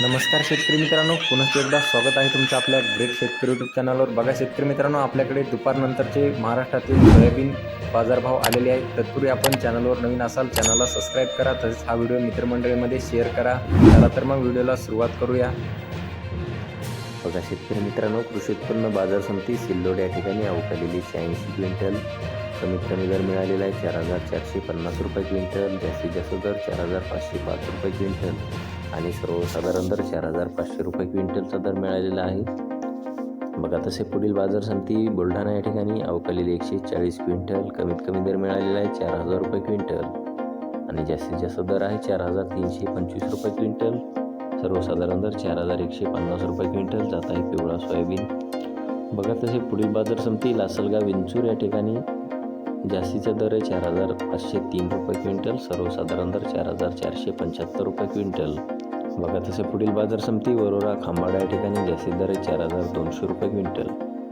नमस्कार शेतकरी मित्रांनो पुन्हा एकदा स्वागत आहे तुमचं आपल्या ग्रेट शेतकरी यूट्यूब चॅनलवर बघा शेतकरी मित्रांनो आपल्याकडे दुपारनंतरचे महाराष्ट्रातील सोयाबीन बाजारभाव आलेले आहेत. तत्पूर्वी आपण चॅनलवर नवीन असाल चॅनलला सबस्क्राईब करा तसेच हा व्हिडिओ मित्रमंडळीमध्ये शेअर करा. चला तर मग व्हिडिओला सुरुवात करूया. बघा शेतकरी मित्रांनो कृषी उत्पन्न बाजार समिती सिल्लोड या ठिकाणी अवकालेली शहाऐंशी क्विंटल. कमीत कमी दर मिळालेला आहे चार हजार चारशे पन्नास रुपये क्विंटल. जास्तीत जास्त दर चार हजार पाचशे पाच रुपये क्विंटल. आणि सर्वसाधारण दर चार हजार पाचशे रुपये क्विंटलचा दर मिळालेला आहे. बघा तसे पुढील बाजार समिती बुलढाणा या ठिकाणी अवकालेली एकशे चाळीस क्विंटल कमीत कमी दर मिळालेला आहे चार हजार रुपये क्विंटल. आणि जास्तीत जास्त दर आहे चार हजार तीनशे पंचवीस रुपये क्विंटल. सर्वसाधारण दर चार हजार एकशे पन्नास रुपये क्विंटल जात आहे पिवळा सोयाबीन. बघा तसे पुढील बाजार समिती लासलगाव विंचूर या ठिकाणी जास्तीचा दर आहे चार हजार पाचशे तीन रुपये क्विंटल सर्वसाधारण दर चार हजार चारशे पंच्याहत्तर रुपये क्विंटल. बघा तसे पुढील बाजार समिती वरोरा खांबाडा या ठिकाणी जास्तीत दर चार हजार दोनशे रुपये क्विंटल.